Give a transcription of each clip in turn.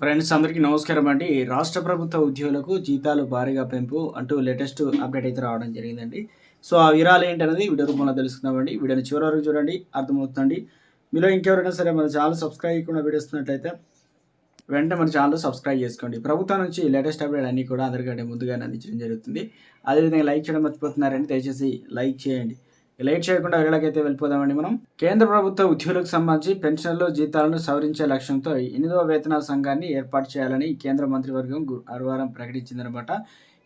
Friends అందరికీ నమస్కారం అండి. రాష్ట్ర ప్రభుత్వ ఉద్యోగులకు జీతాలు భారీగా పెంపు అంటూ లేటెస్ట్ అప్డేట్ అయితే రావడం జరిగిందండి. సో ఆ వివరాలు ఏంటనేది వీడియో రూపంలో తెలుసుకుందామండి. వీడియోని చివరి వరకు చూడండి అర్థమవుతుందండి. మీలో ఇంకెవరైనా సరే మన ఛానల్ సబ్స్క్రైబ్ చేయకుండా వీడియోస్తున్నట్లయితే వెంటనే మన ఛానల్ సబ్స్క్రైబ్ చేసుకోండి. ప్రభుత్వం నుంచి లేటెస్ట్ అప్డేట్ అన్నీ కూడా అందరికంటే ముందుగానే అందించడం జరుగుతుంది. అదేవిధంగా లైక్ చేయడం మర్చిపోతున్నారండి దయచేసి లైక్ చేయండి. లేట్ చేయకుండా వివరాలకైతే వెళ్ళిపోదామండి మనం. కేంద్ర ప్రభుత్వ ఉద్యోగులకు సంబంధించి పెన్షన్లు జీతాలను సవరించే లక్ష్యంతో ఎనిమిదవ వేతన సంఘాన్ని ఏర్పాటు చేయాలని కేంద్ర మంత్రివర్గం గురువారం ప్రకటించిందనమాట.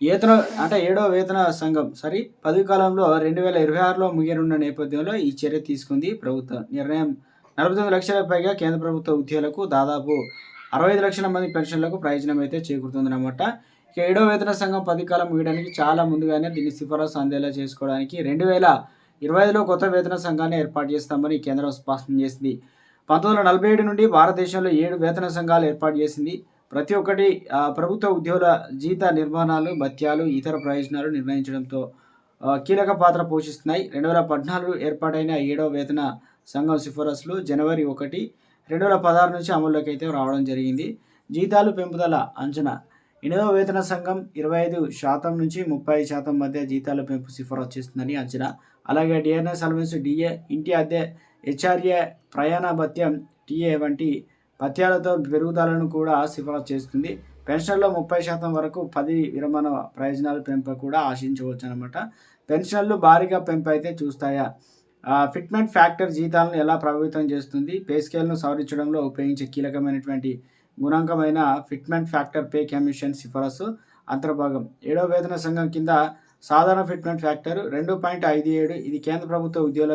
ఏతన అంటే ఏడవ వేతన సంఘం సారీ పదవి కాలంలో రెండు వేల ఇరవై ఆరులో ముగియనున్న నేపథ్యంలో ఈ చర్య తీసుకుంది ప్రభుత్వం. నిర్ణయం నలభై తొమ్మిది లక్షల పైగా కేంద్ర ప్రభుత్వ ఉద్యోగులకు దాదాపు అరవై ఐదు లక్షల మంది పెన్షన్లకు ప్రయోజనం అయితే చేకూరుతుందన్నమాట ఇక ఏడవ వేతన సంఘం పది కాలం ముగియడానికి చాలా ముందుగానే దీన్ని సిఫారసు అందేలా చేసుకోవడానికి రెండు వేల ఇరవై ఐదులో కొత్త వేతన సంఘాన్ని ఏర్పాటు చేస్తామని కేంద్రం స్పష్టం చేసింది. పంతొమ్మిది వందల నలభై ఏడు నుండి భారతదేశంలో ఏడు వేతన సంఘాలు ఏర్పాటు చేసింది. ప్రతి ఒక్కటి ప్రభుత్వ ఉద్యోగుల జీత నిర్మాణాలు భత్యాలు ఇతర ప్రయోజనాలు నిర్ణయించడంతో కీలక పాత్ర పోషిస్తున్నాయి. రెండు వేల పద్నాలుగు ఏర్పాటైన ఏడవ వేతన సంఘం సిఫారసులు జనవరి ఒకటి రెండు వేల పదహారు నుంచి అమల్లోకి అయితే రావడం జరిగింది. జీతాలు పెంపుదల అంచనా ఎనిమిదవ వేతన సంఘం ఇరవై ఐదు శాతం నుంచి ముప్పై శాతం మధ్య జీతాల పెంపు సిఫారసు చేస్తుందని అంచనా. అలాగే డిఎన్ఎస్ అలవెన్స్ డిఏ ఇంటి అద్దె హెచ్ఆర్ఏ ప్రయాణ భత్యం టీఏ వంటి భత్యాలతో పెరుగుదలను కూడా సిఫారసు చేస్తుంది. పెన్షన్లో ముప్పై శాతం వరకు పది విరమణ ప్రయోజనాల పెంపు కూడా ఆశించవచ్చు అనమాట పెన్షన్లు భారీగా పెంపు అయితే చూస్తాయా ఫిట్మెంట్ ఫ్యాక్టర్ జీతాలను ఎలా ప్రభావితం చేస్తుంది? పే స్కేల్ను సవరించడంలో ఉపయోగించే కీలకమైనటువంటి గుణాంకమైన ఫిట్మెంట్ ఫ్యాక్టర్ పే కమిషన్ సిఫారసు. అంతర్భాగం. ఏడో వేతన సంఘం కింద సాధారణ ఫిట్మెంట్ ఫ్యాక్టర్ రెండు పాయింట్ ఐదు ఏడు. ఇది కేంద్ర ప్రభుత్వ ఉద్యోగులకు